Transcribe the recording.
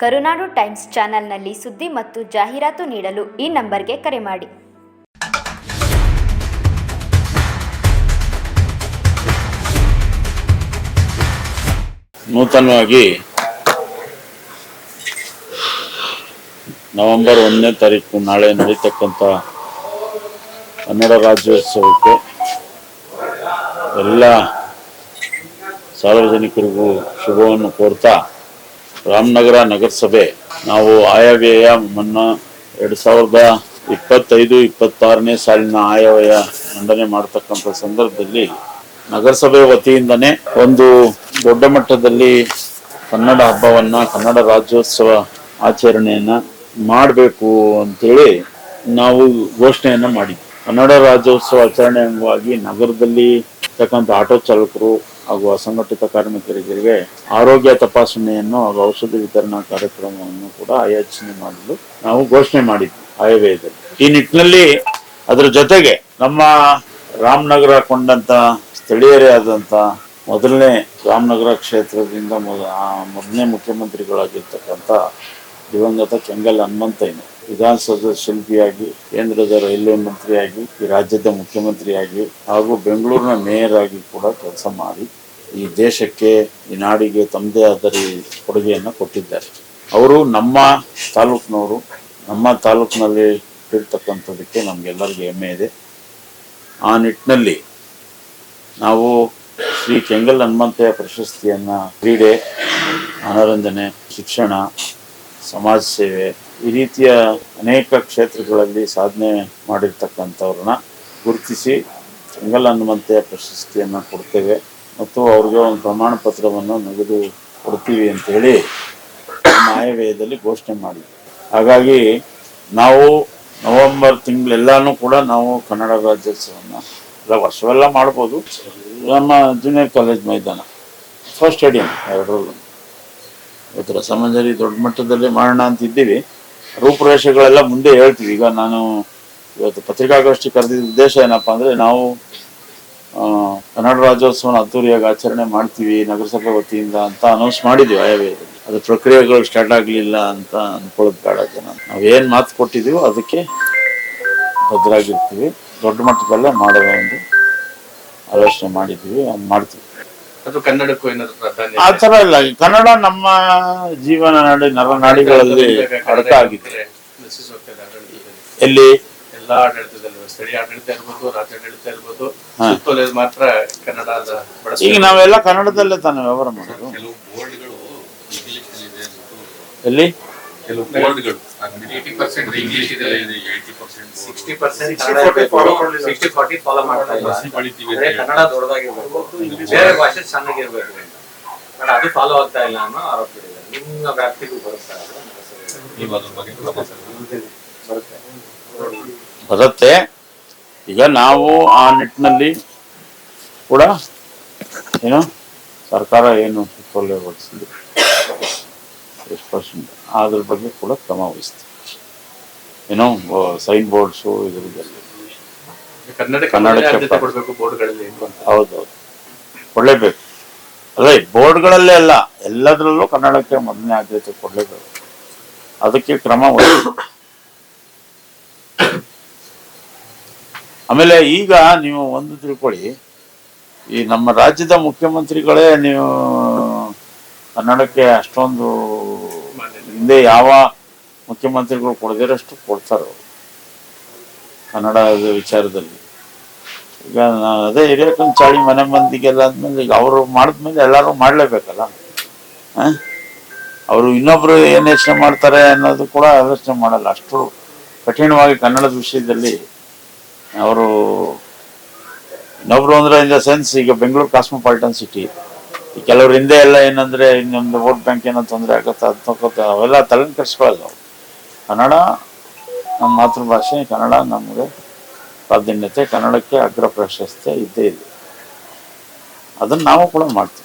ಕರುನಾಡು times ಚಾನೆಲ್ನಲ್ಲಿ ಸುದ್ದಿ ಮತ್ತು ಜಾಹೀರಾತು ನೀಡಲು ಈ ನಂಬರ್ಗೆ ಕರೆ ಮಾಡಿ. ನೂತನವಾಗಿ ನವೆಂಬರ್ ಒಂದನೇ ತಾರೀಕು ನಾಳೆ ನಡೀತಕ್ಕಂಥ ಕನ್ನಡ ರಾಜ್ಯೋತ್ಸವಕ್ಕೆ ಎಲ್ಲ ಸಾರ್ವಜನಿಕರಿಗೂ ಶುಭವನ್ನು ಕೋರ್ತಾ ರಾಮನಗರ ನಗರಸಭೆ. ನಾವು ಆಯವ್ಯಯ ಮುನ್ನ ಎರಡು ಸಾವಿರದ ಇಪ್ಪತ್ತೈದು, ಇಪ್ಪತ್ತಾರನೇ ಸಾಲಿನ ಆಯವ್ಯಯ ಮಂಡನೆ ಮಾಡತಕ್ಕಂಥ ಸಂದರ್ಭದಲ್ಲಿ ನಗರಸಭೆ ವತಿಯಿಂದನೇ ಒಂದು ದೊಡ್ಡ ಮಟ್ಟದಲ್ಲಿ ಕನ್ನಡ ಹಬ್ಬವನ್ನ, ಕನ್ನಡ ರಾಜ್ಯೋತ್ಸವ ಆಚರಣೆಯನ್ನ ಮಾಡಬೇಕು ಅಂತೇಳಿ ನಾವು ಘೋಷಣೆಯನ್ನ ಮಾಡಿದ್ವಿ. ಕನ್ನಡ ರಾಜ್ಯೋತ್ಸವ ಆಚರಣೆ ಅಂಗವಾಗಿ ನಗರದಲ್ಲಿ ಇರ್ತಕ್ಕಂಥ ಆಟೋ ಚಾಲಕರು ಹಾಗೂ ಅಸಂಘಟಿತ ಕಾರ್ಮಿಕರಿಗೆ ಆರೋಗ್ಯ ತಪಾಸಣೆಯನ್ನು ಹಾಗೂ ಔಷಧಿ ವಿತರಣಾ ಕಾರ್ಯಕ್ರಮವನ್ನು ಕೂಡ ಆಯೋಜನೆ ಮಾಡಲು ನಾವು ಘೋಷಣೆ ಮಾಡಿದ್ವಿ ಆಯವ್ಯಯದಲ್ಲಿ ಈ ನಿಟ್ಟಿನಲ್ಲಿ ಅದರ ಜೊತೆಗೆ ನಮ್ಮ ರಾಮನಗರ ಕೊಂಡಂತ ಸ್ಥಳೀಯರೇ ಆದಂತ ಮೊದಲನೇ ರಾಮನಗರ ಕ್ಷೇತ್ರದಿಂದ ಮೊದಲನೇ ಮುಖ್ಯಮಂತ್ರಿಗಳಾಗಿರ್ತಕ್ಕಂಥ ದಿವಂಗತ ಕೆಂಗಲ್ ಹನುಮಂತಯ್ಯನ ವಿಧಾನಸೌಧ ಶಿಲ್ಪಿಯಾಗಿ, ಕೇಂದ್ರದ ರೈಲ್ವೆ ಮಂತ್ರಿಯಾಗಿ, ಈ ರಾಜ್ಯದ ಮುಖ್ಯಮಂತ್ರಿಯಾಗಿ ಹಾಗೂ ಬೆಂಗಳೂರಿನ ಮೇಯರ್ ಆಗಿ ಕೂಡ ಕೆಲಸ ಮಾಡಿ ಈ ದೇಶಕ್ಕೆ, ಈ ನಾಡಿಗೆ ತಮ್ಮದೇ ಆದ ಕೊಡುಗೆಯನ್ನು ಕೊಟ್ಟಿದ್ದಾರೆ. ಅವರು ನಮ್ಮ ತಾಲೂಕಿನವರು, ನಮ್ಮ ತಾಲೂಕಿನಲ್ಲಿ ಇಟ್ಟಿರ್ತಕ್ಕಂಥದಕ್ಕೆ ನಮಗೆಲ್ಲರಿಗೆ ಹೆಮ್ಮೆ ಇದೆ. ಆ ನಿಟ್ಟಿನಲ್ಲಿ ನಾವು ಶ್ರೀ ಕೆಂಗಲ್ ಹನುಮಂತಯ್ಯ ಪ್ರಶಸ್ತಿಯನ್ನು ಕ್ರೀಡೆ, ಮನೋರಂಜನೆ, ಶಿಕ್ಷಣ, ಸಮಾಜ ಸೇವೆ ಈ ರೀತಿಯ ಅನೇಕ ಕ್ಷೇತ್ರಗಳಲ್ಲಿ ಸಾಧನೆ ಮಾಡಿರ್ತಕ್ಕಂಥವ್ರನ್ನ ಗುರುತಿಸಿ ಕೆಂಗಲ್ ಹನುಮಂತೆಯ ಪ್ರಶಸ್ತಿಯನ್ನು ಕೊಡ್ತೇವೆ ಮತ್ತು ಅವ್ರಿಗೆ ಒಂದು ಪ್ರಮಾಣ ಪತ್ರವನ್ನು ನಗದು ಕೊಡ್ತೀವಿ ಅಂತೇಳಿ ನಮ್ಮ ಆಯವ್ಯಯದಲ್ಲಿ ಘೋಷಣೆ ಮಾಡಿದ್ವಿ. ಹಾಗಾಗಿ ನಾವು ನವೆಂಬರ್ ತಿಂಗಳೆಲ್ಲಾನು ಕೂಡ ನಾವು ಕನ್ನಡ ರಾಜ್ಯೋತ್ಸವವನ್ನು ಎಲ್ಲ ವರ್ಷವೆಲ್ಲ ಮಾಡ್ಬೋದು. ನಮ್ಮ ಜೂನಿಯರ್ ಕಾಲೇಜ್ ಮೈದಾನ ಫಸ್ಟ್ ಸ್ಟೇಡಿಯಂ ಎರಡರಲ್ಲೂ. ರಸಮಂಜರಿ ದೊಡ್ಡ ಮಟ್ಟದಲ್ಲಿ ಮಾಡೋಣ ಅಂತ ಇದ್ದೀವಿ. ರೂಪುರೇಷೆಗಳೆಲ್ಲ ಮುಂದೆ ಹೇಳ್ತೀವಿ. ಈಗ ನಾನು ಇವತ್ತು ಪತ್ರಿಕಾಗೋಷ್ಠಿ ಕರೆದಿದ್ದ ಉದ್ದೇಶ ಏನಪ್ಪಾ ಅಂದ್ರೆ ನಾವು ಕನ್ನಡ ರಾಜ್ಯೋತ್ಸವನ ಅದ್ದೂರಿಯಾಗಿ ಆಚರಣೆ ಮಾಡ್ತೀವಿ ನಗರಸಭೆ ವತಿಯಿಂದ ಅಂತ ಅನೌನ್ಸ್ ಮಾಡಿದ್ವಿ ಆಯವ್ಯದಲ್ಲಿ ಅದು ಪ್ರಕ್ರಿಯೆಗಳು ಸ್ಟಾರ್ಟ್ ಆಗ್ಲಿಲ್ಲ ಅಂತ ಅನ್ಕೊಳ್ಳೋದು ಬೇಡ ಜನ. ನಾವೇನ್ ಮಾತು ಕೊಟ್ಟಿದೀವೋ ಅದಕ್ಕೆ ಭದ್ರಾಗಿರ್ತೀವಿ. ದೊಡ್ಡ ಮಟ್ಟದಲ್ಲೇ ಮಾಡೋ ಒಂದು ಆಲೋಚನೆ ಮಾಡಿದ್ದೀವಿ ಮಾಡ್ತೀವಿ. ಅದು ಕನ್ನಡಕ್ಕೂ ಏನಾದ್ರು ಪ್ರಾಧಾನ್ಯ ಆ ತರ ಇಲ್ಲ. ಈ ಕನ್ನಡ ನಮ್ಮ ಜೀವನ ನಾಡಿ ನರನಾಡಿಗಳಲ್ಲಿ ಅಡಕ ಆಗಿದೆ. ಆಡಳಿತದಲ್ಲಿ ಎಲ್ಲಿ? ಎಲ್ಲಾ ಆಡಳಿತದಲ್ಲಿ ಸ್ಥಳೀಯ ಆಡಳಿತ ಇರ್ಬೋದು ರಾಜ್ಯ ಆಡಳಿತ ಇರ್ಬೋದು. ಸುತ್ತೋಲೆಯಲ್ಲಿ ಮಾತ್ರ ಕನ್ನಡ ಈಗ ನಾವೆಲ್ಲ ಕನ್ನಡದಲ್ಲೇ ತಾನೇ ವ್ಯವಹಾರ ಮಾಡೋದು. ಕೆಲವು ಬೋರ್ಡ್ಗಳು ಎಲ್ಲಿ? ಕೆಲವು ಬೋರ್ಡ್ಗಳು ಏಯ್ಟಿ ಪರ್ಸೆಂಟ್ ಇಂಗ್ಲಿಷ್ ಇದೆ eighty percent sixty percent 60-40 sixty forty follow ಮಾಡ್ತಾ ಇಲ್ಲ ಕನ್ನಡ ದೊಡ್ಡದಾಗಿರ್ಬೇಕು. ಬೇರೆ ಭಾಷೆ ಚೆನ್ನಾಗಿರ್ಬೇಕು ಬಟ್ ಅದು ಫಾಲೋ ಆಗ್ತಾ ಇಲ್ಲ ಅನ್ನೋ ಆರೋಪ ಇದೆ. ನಿಮ್ಮ ವ್ಯಾಪ್ತಿಗೂ ಬರುತ್ತಾ ಅದು? ನೀವು ಅದ್ರ ಬಗ್ಗೆ ಕ್ರಮ ಬರುತ್ತೆ. ಬರುತ್ತೆ. ಈಗ ನಾವು ಆ ನಿಟ್ಟಿನಲ್ಲಿ ಕೂಡ ಏನು ಸರ್ಕಾರ ಏನು ಸುತ್ತೋಲೆಗೊಳಿಸಿದೆ ಎಷ್ಟು ಪರ್ಸೆಂಟ್ ಅದ್ರ ಬಗ್ಗೆ ಕೂಡ ಕ್ರಮ ವಹಿಸ್ತೀವಿ. ಏನೋ ಸೈನ್ ಬೋರ್ಡ್ಸು ಇದರದಲ್ಲಿ ಕನ್ನಡಕ್ಕೆ ಹೌದೌದು. ಕೊಡಲೇಬೇಕು. ಅಲ್ಲ ಬೋರ್ಡ್ಗಳಲ್ಲೇ ಅಲ್ಲ ಎಲ್ಲದರಲ್ಲೂ ಕನ್ನಡಕ್ಕೆ ಮೊದಲನೇ ಆದ್ಯತೆ ಕೊಡಲೇಬೇಕು. ಅದಕ್ಕೆ ಕ್ರಮ ಆಮೇಲೆ ಈಗ ನೀವು ಒಂದು ತಿಳ್ಕೊಳ್ಳಿ ಈ ನಮ್ಮ ರಾಜ್ಯದ ಮುಖ್ಯಮಂತ್ರಿಗಳೇ ನೀವು ಕನ್ನಡಕ್ಕೆ ಅಷ್ಟೊಂದು ಹಿಂದೆ ಯಾವ ಮುಖ್ಯಮಂತ್ರಿಗಳು ಕೊಡದಿರಷ್ಟು ಕೊಡ್ತಾರೆ. ಕನ್ನಡದ ವಿಚಾರದಲ್ಲಿ. ಈಗ ಅದೇ ಹಿರಿಯಕ್ಕನ ಚಾಳಿ ಮನೆ ಮಂದಿಗೆಲ್ಲ ಅಂದಮೇಲೆ ಈಗ ಅವರು ಮಾಡಿದ್ಮೇಲೆ ಎಲ್ಲರೂ ಮಾಡಲೇಬೇಕಲ್ಲ? ಅವರು ಇನ್ನೊಬ್ರು ಏನು ಯೋಚನೆ ಮಾಡ್ತಾರೆ ಅನ್ನೋದು ಕೂಡ ಯೋಚನೆ ಮಾಡಲ್ಲ. ಅಷ್ಟು ಕಠಿಣವಾಗಿ ಕನ್ನಡದ ವಿಷಯದಲ್ಲಿ ಅವರು ಇನ್ನೊಬ್ರು ಅಂದ್ರೆ ಇನ್ ದ ಸೆನ್ಸ್ ಈಗ ಬೆಂಗಳೂರು ಕಾಸ್ಮೋಪಾಲಿಟನ್ ಸಿಟಿ ಕೆಲವ್ರ ಹಿಂದೆ ಎಲ್ಲ ಏನಂದ್ರೆ ಇನ್ನೊಂದು ವೋಟ್ ಬ್ಯಾಂಕ್ ಏನೋ ತೊಂದರೆ ಆಗುತ್ತೆ, ಅದು ತಗೋತ, ಅವೆಲ್ಲ ತಲೆ ಕೆಡಿಸ್ಕೊಳ್ಳಲ್ಲ ಅವ್ರು. ಕನ್ನಡ ನಮ್ಮ ಮಾತೃಭಾಷೆ, ಕನ್ನಡ ನಮಗೆ ಪ್ರಾಧಾನ್ಯತೆ, ಕನ್ನಡಕ್ಕೆ ಅಗ್ರ ಪ್ರಶಸ್ತಿ ಇದ್ದೇ ಇದೆ ಅದನ್ನ ನಾವು ಕೂಡ ಮಾಡ್ತೀವಿ